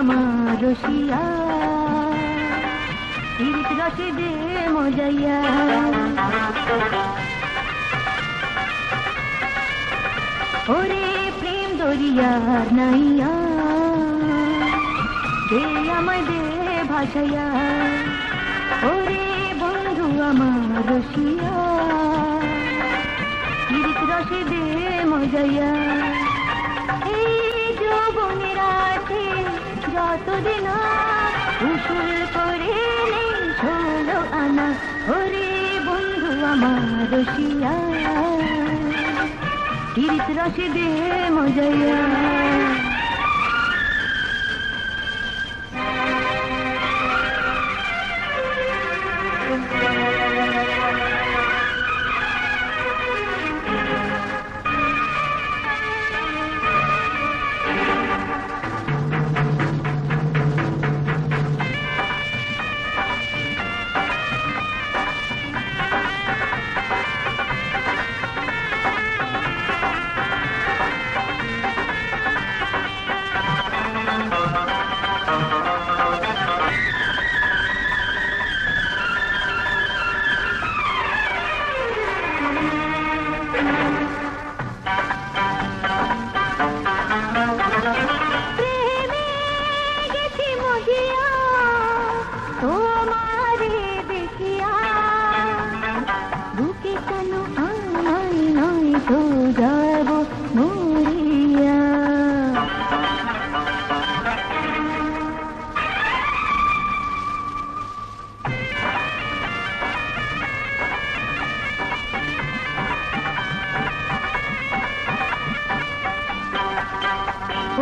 আমার রসিয়া পীড়িত রসে দে মজাইয়া। ওরে প্রেম দরিয়ার নাইয়া দে আমায় দে ভাসাইয়া। ওরে বন্ধু আমার রসিয়া পীড়িত রসে দে মজাইয়া। যতদিন উসুল করে নেই ষোলো আনা? ওরে বন্ধু আমার রসিয়া রসে দে মজাইয়া।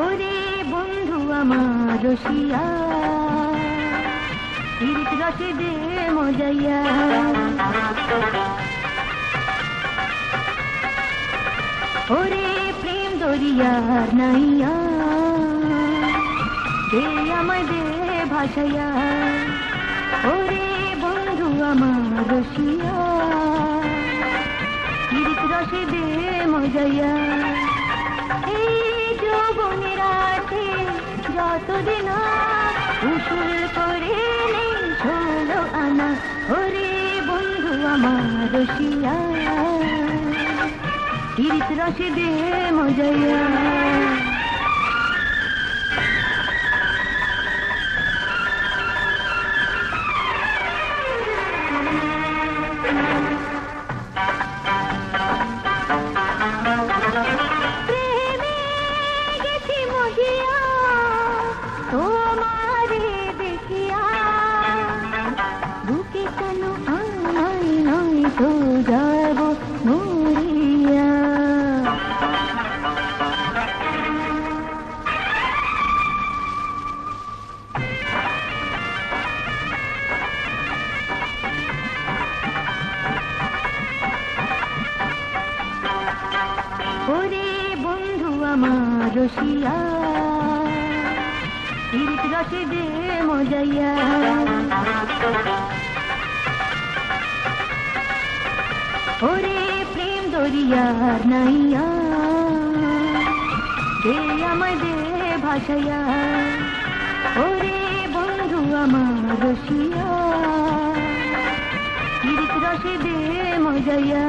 ওরে বন্ধু আমার রসিয়া পীড়িত রসে দে মজাইয়া। ওরে প্রেম দরিয়ার নাইয়া দে আমায় দে ভাসাইয়া। ওরে বন্ধু আমার রসিয়া পীড়িত রসে দে মজাইয়া। যতদিন উসুল করে নেই ষোলো আনা ওরে বন্ধু আমার রসিয়া। কীর্ত রসে দে মজাইয়া। কেন আই নাই তো যাব মরিয়া ওরে বন্ধু আমার রসিয়া পীড়িত রসে দে মজাইয়া দরিয়ার নাইয়া দে আমায় দে ভাসাইয়া ওরে বন্ধু আমার রসিয়া রসে দে মজাইয়া।